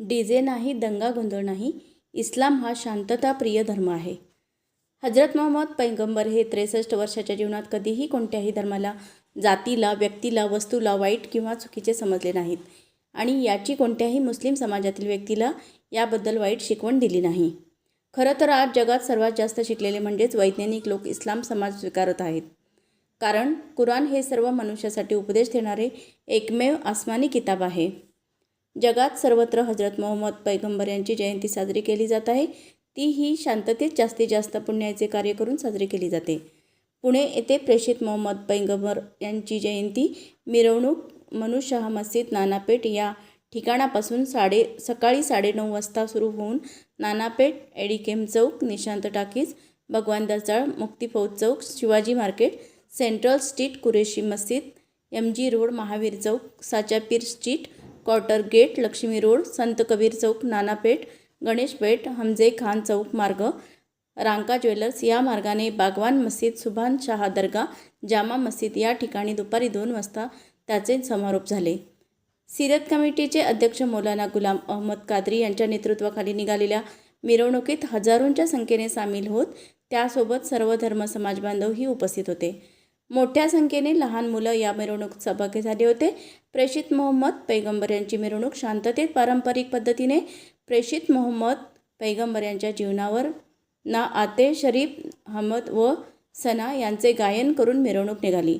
DJ नाही दंगा गोंधळ नाही. इस्लाम हा शांतताप्रिय धर्म आहे. हजरत मोहम्मद पैगंबर हे त्रेसष्ट वर्षाच्या जीवनात कधीही कोणत्याही धर्माला जातीला व्यक्तीला वस्तूला वाईट किंवा चुकीचे समजले नाहीत. आणि याची कोणत्याही मुस्लिम समाजातील व्यक्तीला याबद्दल वाईट शिकवण दिली नाही. खरं तर आज जगात सर्वात जास्त शिकलेले म्हणजेच वैज्ञानिक लोक इस्लाम समाज स्वीकारत आहेत. कारण कुराण हे सर्व मनुष्यासाठी उपदेश देणारे एकमेव आसमानी किताब आहे. जगात सर्वत्र हजरत मोहम्मद पैगंबर यांची जयंती साजरी केली जात आहे. ती ही शांततेत जास्तीत जास्त पुण्याचे कार्य करून साजरी केली जाते. पुणे येथे प्रेषित मोहम्मद पैगंबर यांची जयंती मिरवणूक मनुशहा मस्जिद नानापेठ या ठिकाणापासून साडे सकाळी साडेनऊ वाजता सुरू होऊन नानापेठ एडिकेम चौक निशांत टाकीज भगवान मुक्तीफौज चौक Shivaji market central street Qureshi मस्जिद एम जी रोड महावीर चौक Sachapir street quarter gate Lakshmi road Sant Kabir चौक नानापेठ गणेशपेठ हमजे खान चौक मार्ग रांका ज्वेलर्स या मार्गाने बागवान मस्जिद सुभान शहा दर्गा जामा मस्जिद या ठिकाणी दुपारी दोन वाजता त्याचे समारोप झाले. सिरत कमिटीचे अध्यक्ष मौलाना गुलाम अहमद कादरी यांच्या नेतृत्वाखाली निघालेल्या मिरवणुकीत हजारोंच्या संख्येने सामील होत त्यासोबत सर्व धर्म समाजबांधवही उपस्थित होते. मोठ्या संख्येने लहान मुलं या मिरवणुकीत सहभागी झाले होते. प्रेषित मोहम्मद पैगंबर यांची मिरवणूक शांततेत पारंपरिक पद्धतीने प्रेषित मोहम्मद पैगंबर यांच्या जीवनावर ना आते शरीफ अहमद व सना यांचे गायन करून मिरवणूक निघाली.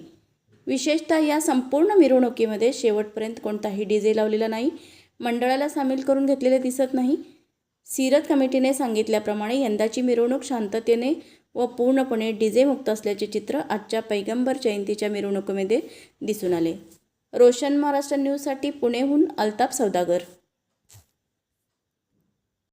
विशेषतः या संपूर्ण मिरवणुकीमध्ये शेवटपर्यंत कोणताही डी जे लावलेला नाही मंडळाला सामील करून घेतलेले दिसत नाही. सीरत कमिटीने सांगितल्याप्रमाणे यंदाची मिरवणूक शांततेने व पूर्णपणे डी जे मुक्त असल्याचे चित्र आजच्या पैगंबर जयंतीच्या मिरवणुकीमध्ये दिसून आले. रोशन महाराष्ट्र न्यूजसाठी पुणेहून अल्ताफ सौदागर.